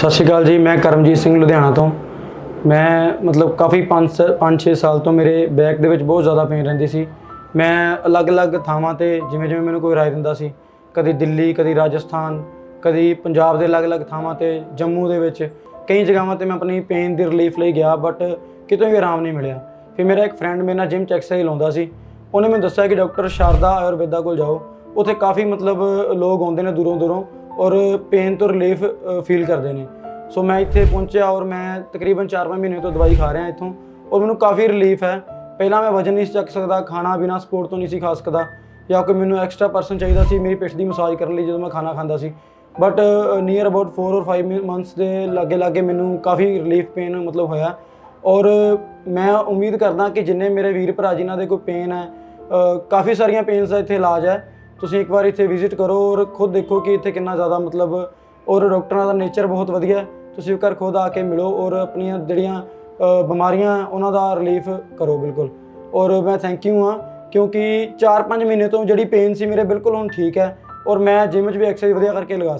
ਸਤਿ ਸ਼੍ਰੀ ਅਕਾਲ ਜੀ, ਮੈਂ ਕਰਮਜੀਤ ਸਿੰਘ ਲੁਧਿਆਣਾ ਤੋਂ। ਮੈਂ ਮਤਲਬ ਕਾਫੀ 5 5-6 ਸਾਲ ਤੋਂ ਮੇਰੇ ਬੈਕ ਦੇ ਵਿੱਚ ਬਹੁਤ ਜ਼ਿਆਦਾ ਪੇਨ ਰਹਿੰਦੀ ਸੀ। ਮੈਂ ਅਲੱਗ-ਅਲੱਗ ਥਾਵਾਂ ਤੇ ਜਿਵੇਂ ਜਿਵੇਂ ਮੈਨੂੰ ਕੋਈ ਰਾਏ ਦਿੰਦਾ ਸੀ, ਕਦੀ ਦਿੱਲੀ, ਕਦੀ ਰਾਜਸਥਾਨ, ਕਦੀ ਪੰਜਾਬ ਦੇ ਅਲੱਗ-ਅਲੱਗ ਥਾਵਾਂ ਤੇ, ਜੰਮੂ ਦੇ ਵਿੱਚ, ਕਈ ਜਗ੍ਹਾਵਾਂ ਤੇ ਮੈਂ ਆਪਣੀ ਪੇਨ ਦੀ ਰਿਲੀਫ ਲਈ ਗਿਆ ਬਟ ਕਿਤੋਂ ਵੀ ਆਰਾਮ ਨਹੀਂ ਮਿਲਿਆ। ਫਿਰ ਮੇਰਾ ਇੱਕ ਫਰੈਂਡ ਮੇਰੇ ਨਾਲ ਜਿਮ ਚ ਐਕਸਰਸਾਈਜ਼ ਲਾਉਂਦਾ ਸੀ। ਉਹਨੇ ਮੈਨੂੰ ਦੱਸਿਆ ਕਿ ਡਾਕਟਰ ਸ਼ਾਰਦਾ ਆਯੁਰਵੇਦਾ ਕੋਲ ਜਾਓ। ਉੱਥੇ ਕਾਫੀ ਮਤਲਬ ਲੋਕ ਆਉਂਦੇ ਨੇ ਦੂਰੋਂ ਦੂਰੋਂ ਔਰ ਪੇਨ ਤੋਂ ਰਿਲੀਫ ਫੀਲ ਕਰਦੇ ਨੇ। ਸੋ ਮੈਂ ਇੱਥੇ ਪਹੁੰਚਿਆ ਔਰ ਮੈਂ ਤਕਰੀਬਨ 4-5 ਮਹੀਨੇ ਤੋਂ ਦਵਾਈ ਖਾ ਰਿਹਾ ਇੱਥੋਂ। ਔਰ ਮੈਨੂੰ ਕਾਫੀ ਰਿਲੀਫ ਹੈ। ਪਹਿਲਾਂ ਮੈਂ ਵਜਨ ਨਹੀਂ ਸੀ ਚੱਕ ਸਕਦਾ, ਖਾਣਾ ਬਿਨਾ ਸਪੋਰਟ ਤੋਂ ਨਹੀਂ ਸੀ ਖਾ ਸਕਦਾ। ਜਾਂ ਕੋਈ ਮੈਨੂੰ ਐਕਸਟਰਾ ਪਰਸਨ ਚਾਹੀਦਾ ਸੀ, ਮੇਰੀ ਪਿੱਠ ਦੀ ਮਸਾਜ ਕਰਨ ਲਈ ਜਦੋਂ ਮੈਂ ਖਾਣਾ ਖਾਂਦਾ ਸੀ। ਬਟ ਨੀਅਰ ਅਬਾਊਟ 4 ਔਰ 5 ਮੰਥਸ ਦੇ ਲਾਗੇ ਲਾਗੇ ਮੈਨੂੰ ਕਾਫੀ ਰਿਲੀਫ ਪੇਨ ਮਤਲਬ ਹੋਇਆ। ਔਰ ਮੈਂ ਉਮੀਦ ਕਰਦਾ ਕਿ ਜਿੰਨੇ ਮੇਰੇ ਵੀਰ ਭਰਾ ਜਿਨ੍ਹਾਂ ਦੇ ਕੋਈ ਪੇਨ ਹੈ ਕਾਫੀ ਸਾਰੀਆਂ ਪੇਨਸ ਦਾ ਇੱਥੇ ਇਲਾਜ ਹੈ। ਤੁਸੀਂ ਇੱਕ ਵਾਰ ਇੱਥੇ ਵਿਜ਼ਿਟ ਕਰੋ ਔਰ ਖੁਦ ਦੇਖੋ ਕਿ ਇੱਥੇ ਕਿੰਨਾ ਜ਼ਿਆਦਾ ਮਤਲਬ ਔਰ ਡਾਕਟਰਾਂ ਦਾ ਨੇਚਰ ਬਹੁਤ ਵਧੀਆ ਹੈ। ਤੁਸੀਂ ਇੱਕ ਵਾਰ ਖੁਦ ਆ ਕੇ ਮਿਲੋ ਔਰ ਆਪਣੀਆਂ ਜਿਹੜੀਆਂ ਬਿਮਾਰੀਆਂ ਉਹਨਾਂ ਦਾ ਰਿਲੀਫ ਕਰੋ ਬਿਲਕੁਲ। ਔਰ ਮੈਂ ਥੈਂਕ ਯੂ ਹਾਂ, ਕਿਉਂਕਿ 4-5 ਮਹੀਨੇ ਤੋਂ ਜਿਹੜੀ ਪੇਨ ਸੀ ਮੇਰੇ ਬਿਲਕੁਲ ਹੁਣ ਠੀਕ ਹੈ। ਔਰ ਮੈਂ ਜਿਮ 'ਚ ਵੀ ਐਕਸਰਸਾਈਜ਼ ਵਧੀਆ ਕਰਕੇ ਲਗਾ ਸਕਦਾ।